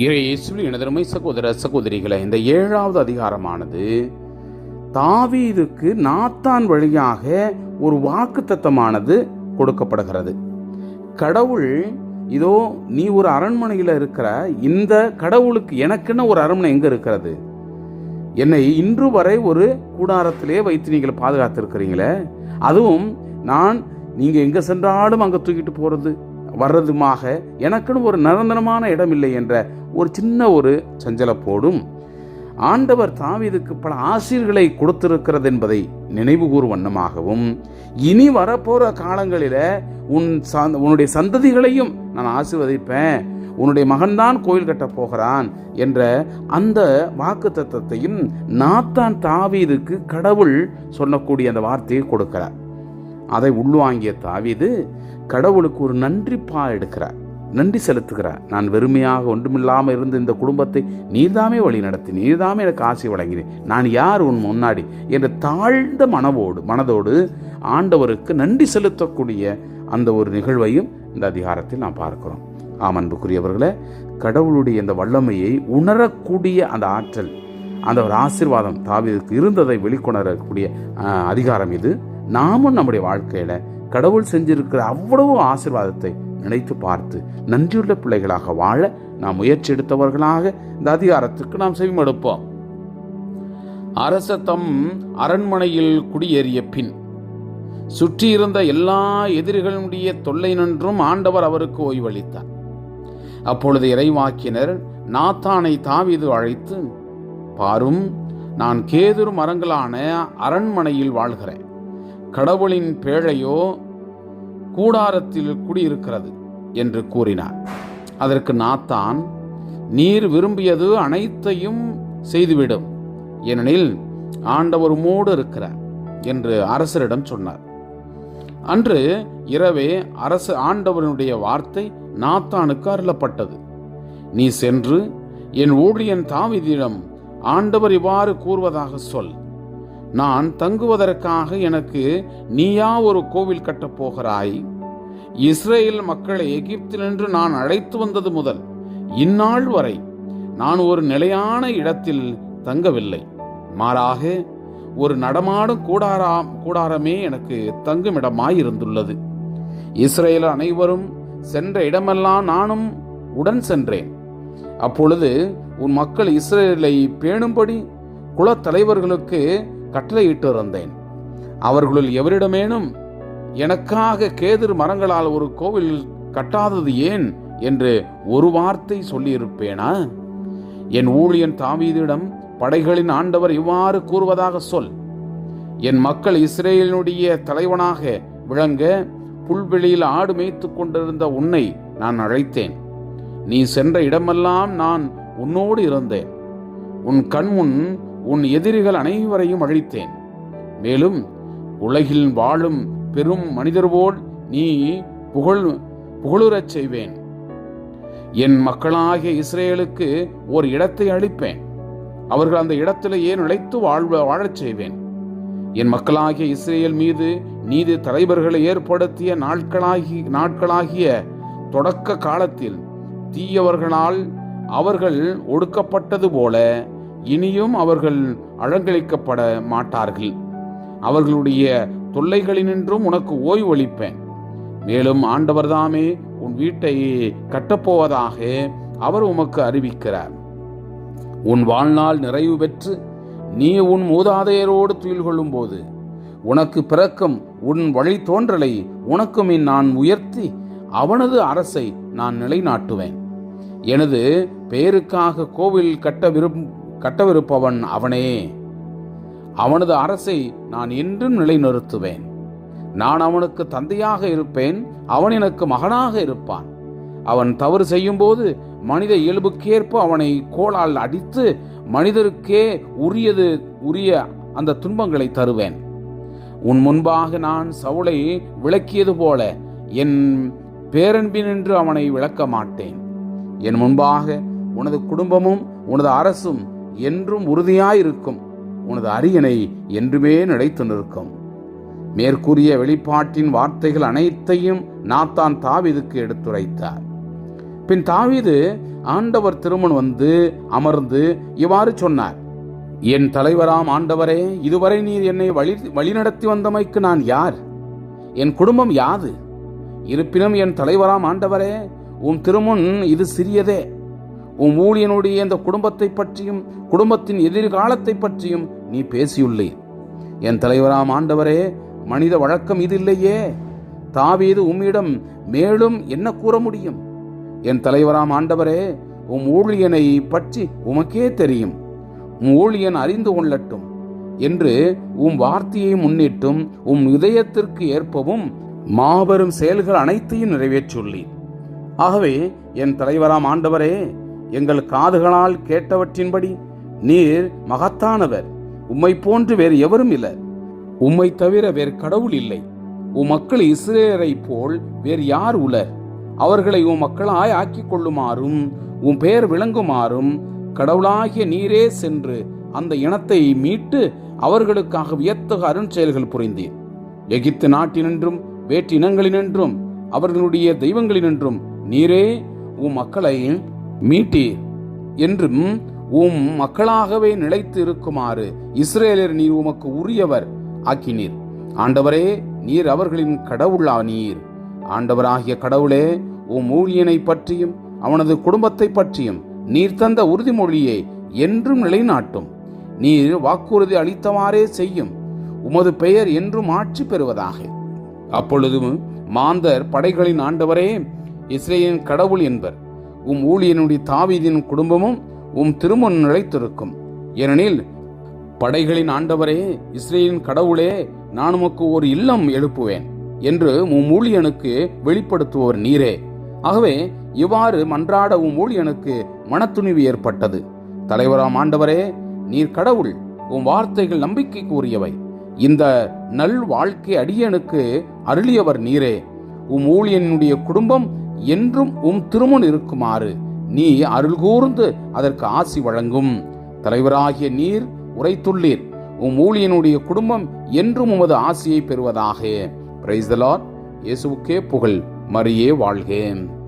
இயேசுவில் எனதருமை சகோதர சகோதரிகளை இந்த ஏழாவது அதிகாரமானது தாவீதுக்கு நாத்தான் வழியாக ஒரு வாக்குத்தத்தமானது கொடுக்கப்படுகிறது. கடவுள் இதோ நீ ஒரு அரண்மனையில் இருக்கிற இந்த கடவுளுக்கு எனக்குன்னு ஒரு அரண்மனை எங்கே இருக்கிறது? என்னை இன்று வரை ஒரு கூடாரத்திலே வைத்து நீங்கள் பாதுகாத்திருக்கிறீங்களே அதுவும் நான் நீங்கள் எங்கே சென்றாலும் அங்கே தூக்கிட்டு போகிறது வர்றதுமாக எனக்குன்னு ஒரு நிரந்தரமான இடம் இல்லை என்ற ஒரு சின்ன ஒரு சஞ்சலப்போடும் ஆண்டவர் தாவீதுக்கு பல ஆசிர்களை கொடுத்திருக்கிறது என்பதை நினைவுகூர் வண்ணமாகவும் இனி வரப்போகிற காலங்களில் உன் சந்த- உன்னுடைய சந்ததிகளையும் நான் ஆசீர்வதிப்பேன் உன்னுடைய மகன்தான் கோயில் கட்டப் போகிறான் என்ற அந்த வாக்கு தத்துவத்தையும் நாத்தான் தாவீதுக்கு கடவுள் சொல்லக்கூடிய அந்த வார்த்தையை கொடுக்கிறார். அதை உள்வாங்கிய தாவீது கடவுளுக்கு ஒரு நன்றிப்பா எடுக்கிறார். நன்றி செலுத்துகிறார். நான் வெறுமையாக ஒன்றுமில்லாமல் இருந்த இந்த குடும்பத்தை நீர்தாமே வழி நடத்தி நீர்தாமே எனக்கு ஆசை வழங்கினேன். நான் யார் உன் முன்னாடி? என்ற தாழ்ந்த மனவோடு மனதோடு ஆண்டவருக்கு நன்றி செலுத்தக்கூடிய அந்த ஒரு நிகழ்வையும் இந்த அதிகாரத்தில் நாம் பார்க்கிறோம். ஆம் அன்புக்குரியவர்களே கடவுளுடைய இந்த வல்லமையை உணரக்கூடிய அந்த ஆற்றல் அந்த ஒரு ஆசீர்வாதம் தாவீதுக்கு இருந்ததை வெளிக்கொணரக்கூடிய அதிகாரம் இது. நாமும் நம்முடைய வாழ்க்கையில் கடவுள் செஞ்சிருக்கிற அவ்வளவு ஆசீர்வாதத்தை நினைத்து பார்த்து நன்றியுள்ள பிள்ளைகளாக வாழ நாம் முயற்சி எடுத்தவர்களாக இந்த அதிகாரத்துக்கு நாம் செவிமடுப்போம். அரச தம் அரண்மனையில் குடியேறிய பின் சுற்றியிருந்த எல்லா எதிரிகளுடைய தொல்லை நின்றும் ஆண்டவர் அவருக்கு ஓய்வளித்தார். அப்பொழுது இறைவாக்கினர் நாத்தானை தாவிது அழைத்து பாரும் நான் கேதுரு மரங்களான அரண்மனையில் வாழ்கிறேன். கடவுளின் பேழையோ கூடாரத்தில் குடியிருக்கிறது என்று கூறினார். அதற்கு நாத்தான் நீர் விரும்பியது அனைத்தையும் செய்துவிடும். ஏனெனில் ஆண்டவர் மூடு இருக்கிறார் என்று அரசரிடம் சொன்னார். அன்று இரவே அரசு ஆண்டவனுடைய வார்த்தை நாத்தானுக்கு அருளப்பட்டது. நீ சென்று என் ஊழியன் தாவீதிடம் ஆண்டவர் இவ்வாறு கூறுவதாக சொல். நான் தங்குவதற்காக எனக்கு நீயா ஒரு கோவில் கட்டப் போகிறாய்? இஸ்ரேல் மக்களை எகிப்தினின்று நான் அழைத்து வந்தது முதல் இந்நாள் வரை நான் ஒரு நிலையான இடத்தில் தங்கவில்லை. மாறாக ஒரு நடமாடும் கூடாரா கூடாரமே எனக்கு தங்குமிடமாய் இருந்துள்ளது இஸ்ரேல் அனைவரும் சென்ற இடமெல்லாம் நானும் உடன் சென்றேன். அப்பொழுது உன் மக்கள் இஸ்ரேலை பேணும்படி குலத்தலைவர்களுக்கு கட்டளையிட்டு இருந்தேன் அவர்களுள் எவரிடமேனும் எனக்காக கேதிர் மரங்களால் ஒரு கோவில் கட்டாதது ஏன்? என்று ஒரு வார்த்தை சொல்லியிருப்பேனா? என் ஊழியன் தாவீதிடம் படைகளின் ஆண்டவர் இவ்வாறு கூறுவதாக சொல். என் மக்கள் இஸ்ரேலினுடைய தலைவனாக விளங்க புல்வெளியில் ஆடு மேய்த்து கொண்டிருந்த உன்னை நான் அழைத்தேன். நீ சென்ற இடமெல்லாம் நான் உன்னோடு இருந்தேன். உன் கண்முன் உன் எதிரிகள் அனைவரையும் அழித்தேன். மேலும் உலகில் வாழும் பெரும் மனிதர் போல் நீ புகழ் புகழுறச் செய்வேன். என் மக்களாகிய இஸ்ரேலுக்கு ஒரு இடத்தை அளிப்பேன். அவர்கள் அந்த இடத்திலேயே நிலைத்து வாழ்வ வாழச் செய்வேன்? என் மக்களாகிய இஸ்ரேல் மீது நீதி தலைவர்களை ஏற்படுத்திய நாட்களாகி நாட்களாகிய தொடக்க காலத்தில் தீயவர்களால் அவர்கள் ஒடுக்கப்பட்டது போல இனியும் அவர்கள் அலங்கரிக்கப்பட மாட்டார்கள். அவர்களுடைய தொல்லைகளினின்றும் உனக்கு ஓய்வளிப்பேன். மேலும் ஆண்டவர்தாமே உன் வீட்டை கட்டப்போவதாக அவர் உமக்கு அறிவிக்கிறார். உன் வாழ்நாள் நிறைவு பெற்று நீ உன் மூதாதையரோடு துயில் கொள்ளும்போது உனக்கு பிறக்கும் உன் வழி தோன்றலை உனக்கும் நான் உயர்த்தி அவனது அரசை நான் நிலைநாட்டுவேன். எனது பெயருக்காக கோவில் கட்ட விரும் கட்டவிருப்பவன் அவனே. அவனது அரசை நான் என்றும் நிலைநிறுத்துவேன். நான் அவனுக்கு தந்தையாக இருப்பேன் அவன் எனக்கு மகனாக இருப்பான். அவன் தவறு செய்யும்போது மனித இயல்புக்கேற்ப அவனை கோலால் அடித்து மனிதருக்கே உரியது உரிய அந்த துன்பங்களை தருவேன். உன் முன்பாக நான் சவுளை விளக்கியது போல என் பேரன்பினின்று அவனை விளக்க மாட்டேன் என் முன்பாக உனது குடும்பமும் உனது அரசும் என்றும் உறுதியாயிருக்கும். உனது அரியணை என்றுமே நிலைத்து நிற்கும். மேற்கூறிய வெளிப்பாட்டின் வார்த்தைகள் அனைத்தையும் நாத்தான் தாவிதுக்கு எடுத்துரைத்தார். பின் தாவிது ஆண்டவர் திருமண் வந்து அமர்ந்து இவ்வாறு சொன்னார். என் தலைவராம் ஆண்டவரே இதுவரை நீர் என்னை வழி வழிநடத்தி வந்தமைக்கு நான் யார்? என் குடும்பம் யாது? இருப்பினும் என் தலைவராம் ஆண்டவரே உன் திருமுன் இது சிறியதே. உன் ஊழியனுடைய இந்த குடும்பத்தை பற்றியும் குடும்பத்தின் எதிர்காலத்தை பற்றியும் நீ பேசியுள்ளேன் என் தலைவராம் ஆண்டவரே மனித வழக்கம் இது இல்லையே தாவீது உம்மிடம் மேலும் என்ன கூற முடியும்? என் தலைவராம் ஆண்டவரே உம் ஊழியனை பற்றி உமக்கே தெரியும். உம் ஊழியன் அறிந்து கொள்ளட்டும். என்று உம் வார்த்தையை முன்னிட்டும் உம் இதயத்திற்கு ஏற்பவும் மாபெரும் செயல்கள் அனைத்தையும் நிறைவேற்றியுள்ளேன். ஆகவே என் தலைவராம் ஆண்டவரே எங்கள் காதுகளால் கேட்டவற்றின்படி நீர் மகத்தானவர். உம்மை போன்று வேறு எவரும் இல்லை உம்மை தவிர வேறு கடவுள் இல்லை. உம் மக்கள் இஸ்ரேலரை போல் வேறு யார் உலர்? அவர்களை உன் மக்களாய் ஆக்கிக் கொள்ளுமாறும் உன் பெயர் விளங்குமாறும் கடவுளாகிய நீரே சென்று அந்த இனத்தை மீட்டு அவர்களுக்காக வியத்தக அருஞ்செயல்கள் புரிந்தீர். எகிப்து நாட்டினின்றும் வேற்று இனங்களினின்றும் அவர்களுடைய தெய்வங்களினின்றும் நீரே உன் மக்களை மீட்டீர் என்றும் உம் மக்களாகவே நிலைத்து இருக்குமாறு இஸ்ரேலர் நீர் உமக்கு உரியவர் ஆக்கினீர். ஆண்டவரே நீர் அவர்களின் கடவுளா நீர். ஆண்டவராகிய கடவுளே உம் ஊழியனை பற்றியும் அவனது குடும்பத்தை பற்றியும் நீர் தந்த உறுதிமொழியை என்றும் நிலைநாட்டும். நீர் வாக்குறுதி அளித்தவாறே செய்யும். உமது பெயர் என்றும் ஆட்சி பெறுவதாக. அப்பொழுதும் மாந்தர் படைகளின் ஆண்டவரே இஸ்ரேலின் கடவுள் என்பர். உம் ஊழியனுடைய தாவீதின் குடும்பமும் உம் திருமண் நிலைத்திருக்கும். ஏனெனில் படைகளின் ஆண்டவரே இஸ்ரேலின் கடவுளே நான் உமக்கு ஒரு இல்லம் எழுப்புவேன் என்று உம் ஊழியனுக்கு வெளிப்படுத்துவோர் நீரே. ஆகவே இவ்வாறு மன்றாட உம் ஊழியனுக்கு மனத்துணிவு ஏற்பட்டது. தலைவராம் ஆண்டவரே நீர் கடவுள் உம் வார்த்தைகள் நம்பிக்கைக்கு உரியவை இந்த நல் வாழ்க்கை அடியனுக்கு அருளியவர் நீரே. உம் ஊழியனுடைய குடும்பம் என்றும் உம் திருமுன் இருக்குமாறு நீ அருள் கூர்ந்து அதற்கு ஆசி வழங்கும். தலைவராகிய நீர் உரைத்துள்ளீர். உம் ஊழியனுடைய குடும்பம் என்றும் உமது ஆசியை பெறுவதாக. பிரைஸ் த இயேசுவுக்கே புகழ். மரியே வாழ்கேன்.